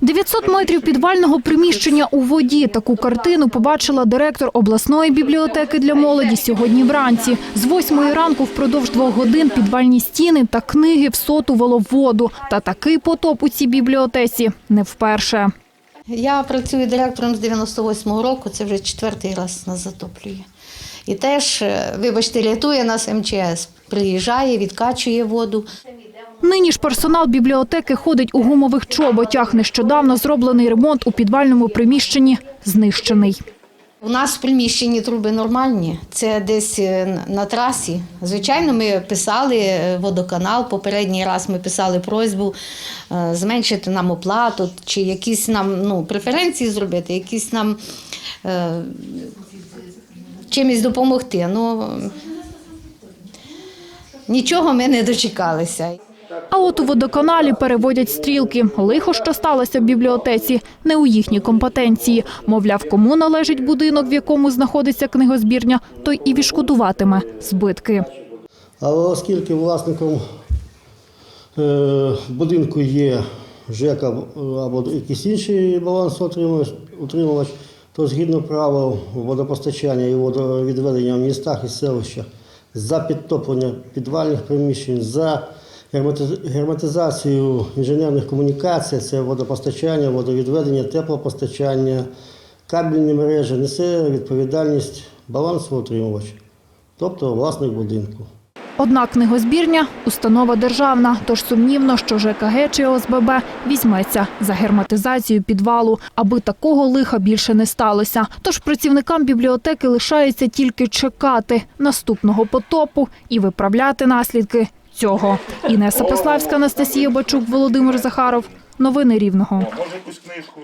900 метрів підвального приміщення у воді. Таку картину побачила директор обласної бібліотеки для молоді сьогодні вранці. З восьмої ранку впродовж двох годин підвальні стіни та книги всотувало в воду. Та такий потоп у цій бібліотеці не вперше. Я працюю директором з 98-го року, це вже четвертий раз нас затоплює. І теж, е, вибачте, рятує нас МЧС. Приїжджає, відкачує воду. Нині ж персонал бібліотеки ходить у гумових чоботях. Нещодавно зроблений ремонт у підвальному приміщенні знищений. У нас в приміщенні труби нормальні, це десь е, на трасі. Звичайно, ми писали е, водоканал. Попередній раз ми писали просьбу е, зменшити нам оплату, чи якісь нам ну, преференції зробити, якісь нам е, чимось допомогти. Ну, нічого ми не дочекалися. А от у водоканалі переводять стрілки. Лихо, що сталося в бібліотеці, не у їхній компетенції. Мовляв, кому належить будинок, в якому знаходиться книгозбірня, той і відшкодуватиме збитки. Але оскільки власником е, будинку є ЖЕК або якийсь інший балансоутримувач, утримувач, то згідно правил водопостачання і водовідведення в містах і селищах за підтоплення підвальних приміщень, за герметизацію інженерних комунікацій, це водопостачання, водовідведення, теплопостачання, кабельні мережі, несе відповідальність балансоутримувач, тобто власник будинку. Однак книгозбірня – установа державна, тож сумнівно, що ЖКГ чи ОСББ візьметься за герметизацію підвалу, аби такого лиха більше не сталося. Тож працівникам бібліотеки лишається тільки чекати наступного потопу і виправляти наслідки цього. Інеса Пославська, Анастасія Бачук, Володимир Захаров. Новини Рівного. Може якусь книжку